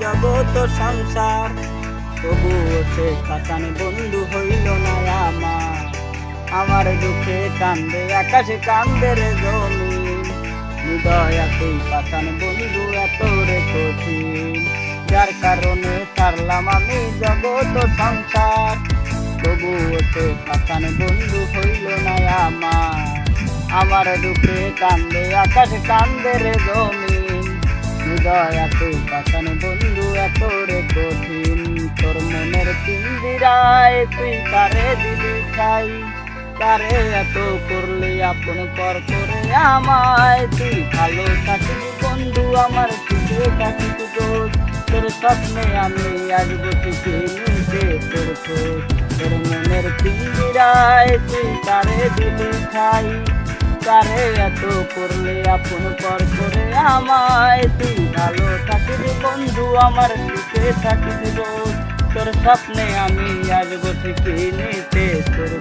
জগত সংসার। তবুও সে কাতান বন্ধু হইল না আমার। আমার দুঃখে কান্দে, আকাশে কান্দে রে জমিন হৃদয় পাতান বন্ধু এত রে কঠিন। যার কারণে ছাড়লাম আমি জগত সংসার। তবুও সে পাতান বন্ধু হইল না আমার। আমার দুঃখে কান্দে, আকাশে কান্দে রে জমিন হৃদয় এত পাতান বন্ধু এত রে কঠিন। তোর মনের পিঞ্জিরায় তুই কারে দিলি খাই কারে এত করলে আপন কর করে আমায়? তুই ভালো থাকিস বন্ধু, আমার সুখে থাকিস দোষ তোর স্বপ্নে আমি আসব ঠিকই নিতে তোর তোর মনের পিঞ্জিরায় তুই কারে দিলি খাই কারে এত করলে আপন পর করে আমায়? তুই ভালো থাকিস বন্ধু, আমার সুখে রোজ তোর স্বপ্নে আমি আসব থেকে নিতে তোর